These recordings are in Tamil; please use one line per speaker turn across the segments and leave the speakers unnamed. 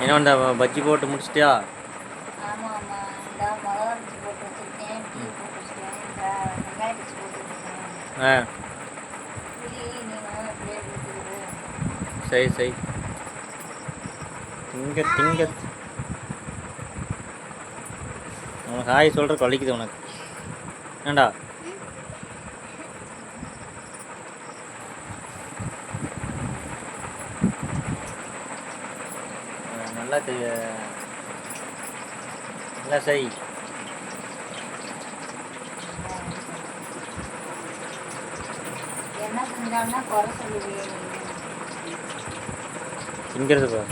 என்ன இந்த பஜ்ஜி போட்டு முடிச்சிட்டியா? ஆ. சரி சரி. திங்க திங்க. உனக்கு ஹாய் சொல்கிற கொல்லிக்குது உனக்கு. ஏண்டா ஆ, நல்லா நல்லா செய். திங்கிறது பா.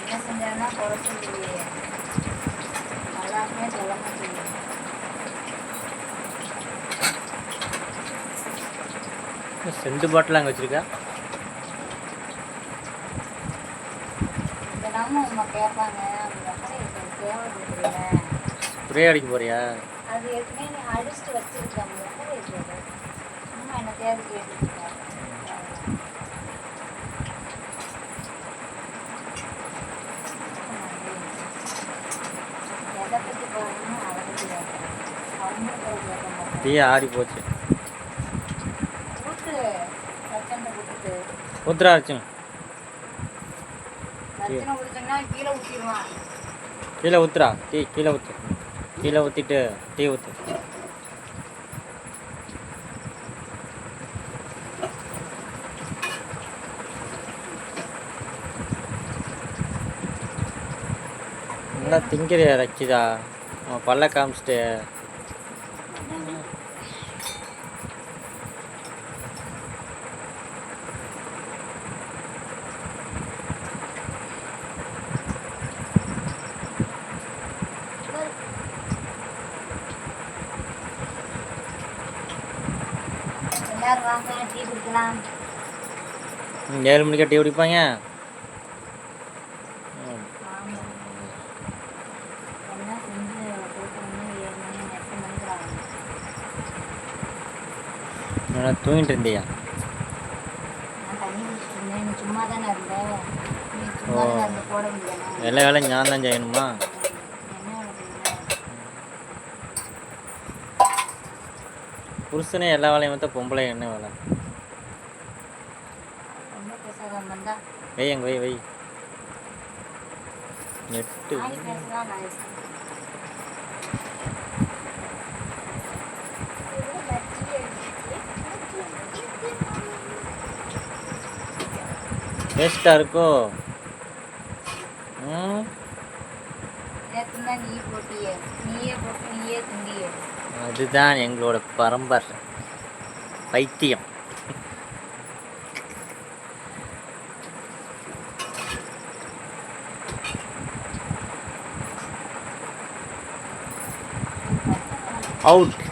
என்ன செஞ்சாலும்னா குறை சொல்லுவியே
செண்டு பாட்டில் அங்கே வச்சுருக்கா ஸ்ப்ரே அடிக்க போறியா?
அது ஏற்கனவே நீ அடிச்சுட்டு வச்சிருக்க அந்த வெங்காயம் தேவை சும்மா என்ன தேவை கேட்டுருக்க எதை பற்றி போகணும்
ஊத்துறா அர்ச்சன்
கீழே
ஊத்துறா. டீ கீழே ஊத்து. கீழே ஊற்றிட்டு டீ ஊற்று நல்லா திங்கிறியா ரச்சிதா உன் பல்ல காமிச்சிட்டு
எல்லாரும் வாங்க டீ குடிக்கலாம்.
ம், ஏழு மணிக்கா டீ குடிப்பாங்க? ம்,
ஆமா. என்ன செஞ்சு கொடுக்கணும்னு ஏழு மணி எட்டு மணிக்கு ஆகும்
நல்லா தூங்கிட்டு இருந்தியா
நான் தண்ணி குடிச்சிட்டு இருந்தேன் நீ சும்மா தானே இருந்த நீ சும்மா தானே இருந்து போட முடியணும்
எல்லா வேலையும் ஞான் தான் செய்யணுமா
என்ன வேலை செய்யல?
புருஷனே எல்லா வேலையும் பார்த்தா பொம்பளை என்ன வேலை?
ரொம்ப பேசாத வந்தா.
வை அங்கே வை வை எட்டு வேஸ்ட்டாக இருக்கோ? ம்?
நீயே போட்டு நீயே திண்டியே.
அதுதான் எங்களோட பரம்பரை. பைத்தியம். அவுட்